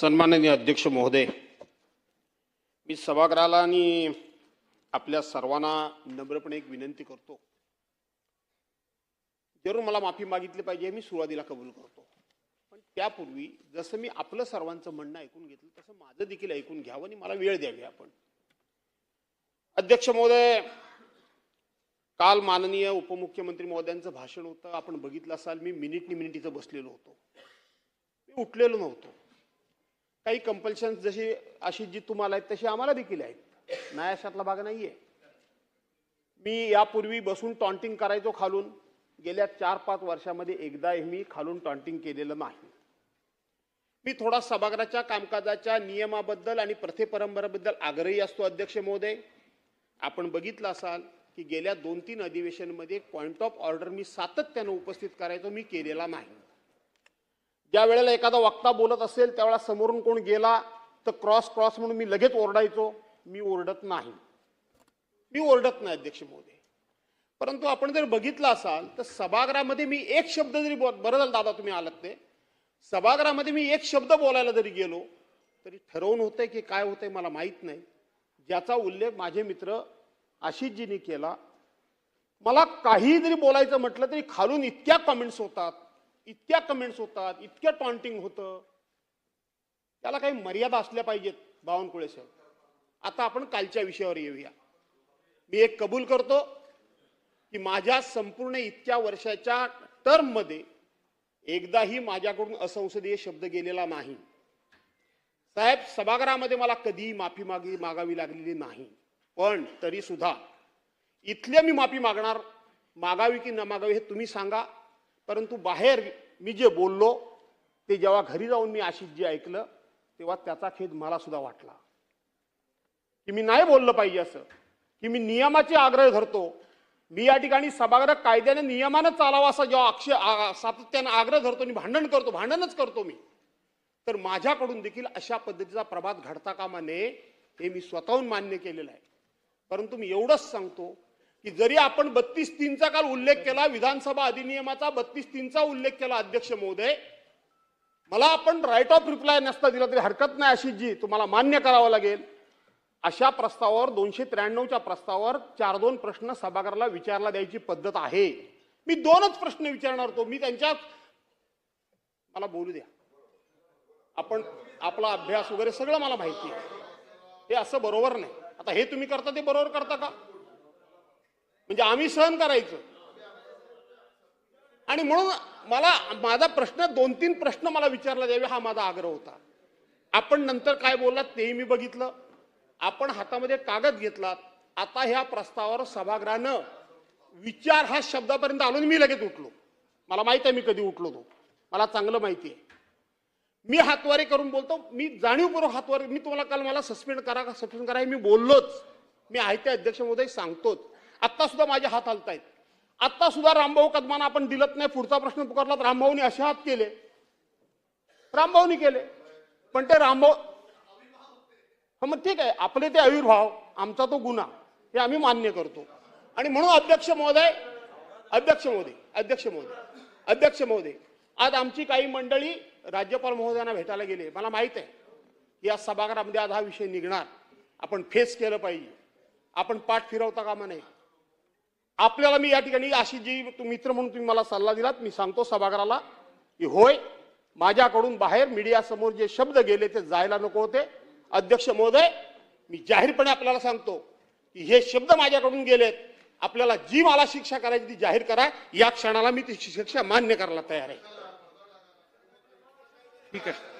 सन्माननीय अध्यक्ष महोदय मी सभागृहाला आणि आपल्या सर्वांना नम्रपणे एक विनंती करतो. जरूर मला माफी मागितली पाहिजे मी सुरुवातीला कबूल करतो. पण त्यापूर्वी जसं मी आपलं सर्वांचं म्हणणं ऐकून घेतलं तसं माझं देखील ऐकून घ्यावं आणि मला वेळ द्यावी आपण. अध्यक्ष महोदय काल माननीय उपमुख्यमंत्री महोदयांचं भाषण होतं आपण बघितलं असाल मी मिनिटनी मिनिट इथं बसलेलो होतो. मी उठलेलो नव्हतो. काही कंपल्शन जशी अशी जी तुम्हाला आहेत तशी आम्हाला देखील आहेत. नाही अशातला भाग नाहीये. मी यापूर्वी बसून टॉन्टिंग करायचो खालून. गेल्या चार पाच वर्षामध्ये एकदाही मी खालून टॉन्टिंग केलेलं नाही. मी थोडा सभागृहाच्या कामकाजाच्या नियमाबद्दल आणि प्रथेपरंपरेबद्दल आग्रही असतो अध्यक्ष महोदय. आपण बघितलं असाल की गेल्या दोन तीन अधिवेशनमध्ये पॉईंट ऑफ ऑर्डर मी सातत्यानं उपस्थित करायचो मी केलेला नाही. ज्या वेळेला एखादा वक्ता बोलत असेल त्यावेळेला समोरून कोण गेला तर क्रॉस क्रॉस म्हणून मी लगेच ओरडायचो. मी ओरडत नाही. मी ओरडत नाही अध्यक्ष मोदी परंतु आपण जर बघितलं असाल तर सभागृहामध्ये मी एक शब्द जरी बोल बरं झालं दादा तुम्ही आलात ते. सभागृहामध्ये मी एक शब्द बोलायला जरी गेलो तरी ठरवून होतंय की काय होतंय मला माहीत नाही. ज्याचा उल्लेख माझे मित्र आशिषजींनी केला. मला काही जरी बोलायचं म्हटलं तरी खालून इतक्या कमेंट्स होतात. इतक्या कमेंट्स होतात इतक्या टॉन्टिंग होतं. त्याला काही मर्यादा असल्या पाहिजेत बावनकुळे साहेब. आता आपण कालच्या विषयावर येऊया. मी एक कबूल करतो की माझ्या संपूर्ण इतक्या वर्षाच्या टर्ममध्ये एकदाही माझ्याकडून असंसदीय शब्द गेलेला नाही. साहेब सभागृहामध्ये मला कधीही माफी मागी मागावी लागलेली नाही. पण तरी सुद्धा इथल्या मी माफी मागणार मागावी की न मागावी हे तुम्ही सांगा. परंतु बाहेर मी जे बोललो ते जेव्हा घरी जाऊन मी आशिष जे ऐकलं तेव्हा त्याचा खेद मला सुद्धा वाटला. की मी नाही बोललं पाहिजे असं. की मी नियमाचे आग्रह धरतो. मी या ठिकाणी सभागृह कायद्याने नियमानं चालावा असा जेव्हा अक्षय सातत्यानं आग्रह धरतो आणि भांडण करतो भांडणच करतो मी तर माझ्याकडून देखील अशा पद्धतीचा प्रभात घडता कामा नये हे मी स्वतःहून मान्य केलेलं आहे. परंतु मी एवढंच सांगतो की जरी आपण बत्तीस तीनचा काल उल्लेख केला विधानसभा अधिनियमाचा बत्तीस तीनचा उल्लेख केला अध्यक्ष महोदय मला आपण राईट ऑफ रिप्लाय नसता दिला तरी हरकत नाही अशी जी तुम्हाला मान्य करावं लागेल. अशा प्रस्तावावर दोनशे त्र्याण्णवच्या प्रस्तावावर चार दोन प्रश्न सभागृहाला विचारला द्यायची पद्धत आहे. मी दोनच प्रश्न विचारणार होतो. मी त्यांच्यात मला बोलू द्या. आपण आपला अभ्यास वगैरे सगळं मला माहिती आहे. हे असं बरोबर नाही. आता हे तुम्ही करता ते बरोबर करता का? म्हणजे आम्ही सहन करायचं. आणि म्हणून मला माझा प्रश्न दोन तीन प्रश्न मला विचारला द्यावे हा माझा आग्रह होता. आपण नंतर काय बोललात तेही मी बघितलं. आपण हातामध्ये कागद घेतलात. आता ह्या प्रस्तावावर सभागृहानं विचार हा शब्दापर्यंत आलो मी लगेच उठलो. मला माहिती आहे मी कधी उठलो तो. मला चांगलं माहिती आहे. मी हातवारे करून बोलतो. मी जाणीवपूर्वक हातवारी मी तुम्हाला काल मला सस्पेंड करा का सस्पेंड करा हे मी बोललोच. मी आहे ते अध्यक्ष महोदय सांगतोच. आत्ता सुद्धा माझे हात हलतायत. आत्ता सुद्धा रामभाऊ कदमांना आपण दिलत नाही. पुढचा प्रश्न पुकारला तर रामभाऊनी असे हात केले. रामभाऊनी केले. पण ते रामभाऊ हा मग ठीक आहे. आपले ते आविर्भाव आमचा तो गुन्हा हे आम्ही मान्य करतो. आणि म्हणून अध्यक्ष महोदय अध्यक्ष महोदय अध्यक्ष महोदय अध्यक्ष महोदय आज आमची काही मंडळी राज्यपाल महोदयांना भेटायला गेले. मला माहीत आहे. की या सभागृहामध्ये आज हा विषय निघणार. आपण फेस केलं पाहिजे. आपण पाठ फिरवता कामा नये. आपल्याला मी या ठिकाणी अशी जी मित्र म्हणून तुम्ही मला सल्ला दिलात मी सांगतो सभागृहाला की होय माझ्याकडून बाहेर मीडियासमोर जे शब्द गेले ते जायला नको होते. अध्यक्ष महोदय मी जाहीरपणे आपल्याला सांगतो की हे शब्द माझ्याकडून गेलेत. आपल्याला जी मला शिक्षा करायची ती जाहीर करा. या क्षणाला मी ती शिक्षा मान्य करायला तयार आहे. ठीक आहे.